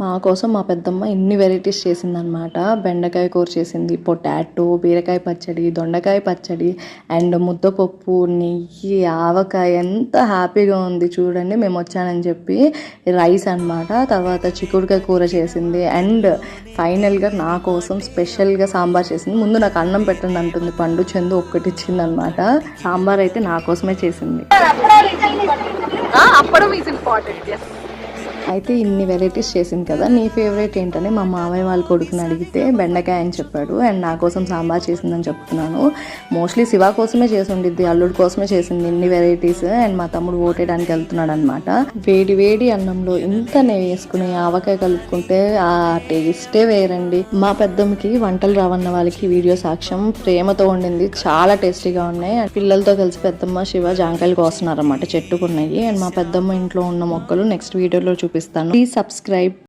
మా కోసం మా పెద్దమ్మ ఎన్ని వెరైటీస్ చేసిందనమాట బెండకాయ కూర చేసింది పొటాటో బీరకాయ పచ్చడి దొండకాయ పచ్చడి అండ్ ముద్దపప్పు నెయ్యి ఆవకాయ ఎంత హ్యాపీగా ఉంది చూడండి. మేము వచ్చానని చెప్పి రైస్ అనమాట తర్వాత చిక్కుడుకాయ కూర చేసింది అండ్ ఫైనల్గా నా కోసం స్పెషల్గా సాంబార్ చేసింది. ముందు నాకు అన్నం పెట్టండి అంటుంది పండు చందు ఒక్కటి ఇచ్చింది అనమాట సాంబార్ అయితే నా కోసమే చేసింది. అప్పడం ఈజ్ ఇంపార్టెంట్ అయితే ఇన్ని వెరైటీస్ చేసింది కదా నీ ఫేవరెట్ ఏంటని మా మామయ్య వాళ్ళ కొడుకుని అడిగితే బెండకాయ అని చెప్పాడు. అండ్ నా కోసం సాంబార్ చేసిందని చెప్తున్నాను. మోస్ట్లీ శివ కోసమే చేసి ఉండిద్ది అల్లుడు కోసమే చేసింది ఇన్ని వెరైటీస్. అండ్ మా తమ్ముడు ఓటేయడానికి వెళ్తున్నాడు అనమాట వేడి వేడి అన్నంలో ఇంత నెయ్యి వేసుకుని ఆవకాయ కలుపుకుంటే ఆ టేస్టే వేరండి. మా పెద్దమ్మకి వంటలు రావన్న వాళ్ళకి వీడియో సాక్ష్యం ప్రేమతో ఉండింది. చాలా టేస్టీగా ఉన్నాయి. అండ్ పిల్లలతో కలిసి పెద్దమ్మ శివ జాంకాయలు కోస్తున్నారు అనమాట చెట్టుకున్నాయి. అండ్ మా పెద్దమ్మ ఇంట్లో ఉన్న మొక్కలు నెక్స్ట్ వీడియోలో చూపిస్తాను. Please subscribe